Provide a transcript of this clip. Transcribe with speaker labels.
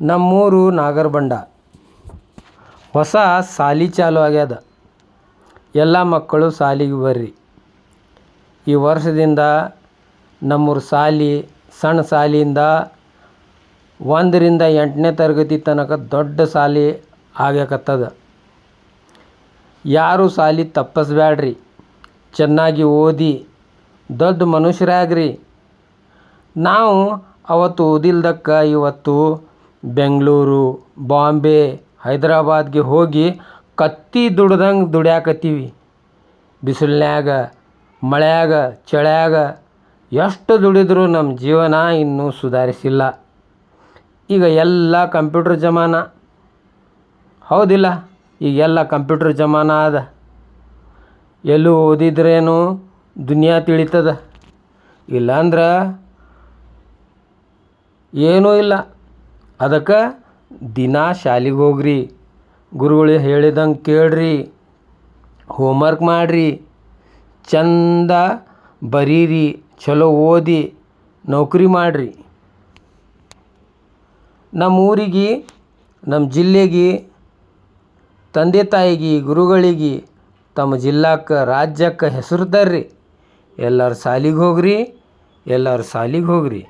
Speaker 1: ನಮ್ಮೂರು ನಾಗರಬಂಡ. ಹೊಸ ಸಾಲಿ ಚಾಲು ಆಗ್ಯದ. ಎಲ್ಲ ಮಕ್ಕಳು ಸಾಲಿಗೆ ಬರ್ರಿ. ಈ ವರ್ಷದಿಂದ ನಮ್ಮೂರು ಸಾಲಿ ಸಣ್ಣ ಸಾಲಿಯಿಂದ ಒಂದರಿಂದ ಎಂಟನೇ ತರಗತಿ ತನಕ ದೊಡ್ಡ ಸಾಲಿ ಆಗ್ಯಾಕತ್ತದ. ಯಾರು ಸಾಲಿ ತಪ್ಪಿಸ್ಬ್ಯಾಡ್ರಿ. ಚೆನ್ನಾಗಿ ಓದಿ, ದೊಡ್ಡ ಮನುಷ್ಯರಾಗ್ರಿ. ನಾವು ಅವತ್ತು ಓದಿಲ್ದಕ್ಕೆ ಇವತ್ತು ಬೆಂಗಳೂರು, ಬಾಂಬೆ, ಹೈದರಾಬಾದ್ಗೆ ಹೋಗಿ ಕತ್ತಿ ದುಡ್ದಂಗೆ ದುಡ್ಯಾಕತ್ತೀವಿ. ಬಿಸಿಲ್ನ್ಯಾಗ, ಮಳೆಯಾಗ, ಚಳಿಯಾಗ ಎಷ್ಟು ದುಡಿದರೂ ನಮ್ಮ ಜೀವನ ಇನ್ನೂ ಸುಧಾರಿಸಿಲ್ಲ. ಈಗ ಎಲ್ಲ ಕಂಪ್ಯೂಟ್ರ್ ಜಮಾನ. ಹೌದಿಲ್ಲ ಈಗೆಲ್ಲ ಕಂಪ್ಯೂಟ್ರ್ ಜಮಾನ ಅದ ಎಲ್ಲೂ ಓದಿದ್ರೇನು ದುನಿಯಾ ತಿಳಿತದ? ಇಲ್ಲಾಂದ್ರೆ ಏನೂ ಇಲ್ಲ. ಅದಕ್ಕೆ ದಿನಾ ಶಾಲಿಗೆ ಹೋಗ್ರಿ. ಗುರುಗಳು ಹೇಳಿದಂಗೆ ಕೇಳ್ರಿ. ಹೋಮ್ವರ್ಕ್ ಮಾಡಿರಿ. ಚಂದ ಬರೀರಿ. ಚಲೋ ಓದಿ. ನೌಕರಿ ಮಾಡಿರಿ. ನಮ್ಮ ಊರಿಗೆ ನಮ್ಮ ಜಿಲ್ಲೆಗೆ, ತಂದೆ ತಾಯಿಗೆ, ಗುರುಗಳಿಗೆ, ತಮ್ಮ ಜಿಲ್ಲಾಕ್ಕೆ, ರಾಜ್ಯಕ್ಕೆ ಹೆಸರು ತರ್ರಿ. ಎಲ್ಲರೂ ಶಾಲಿಗೆ ಹೋಗ್ರಿ. ಎಲ್ಲರೂ ಶಾಲಿಗೆ ಹೋಗ್ರಿ.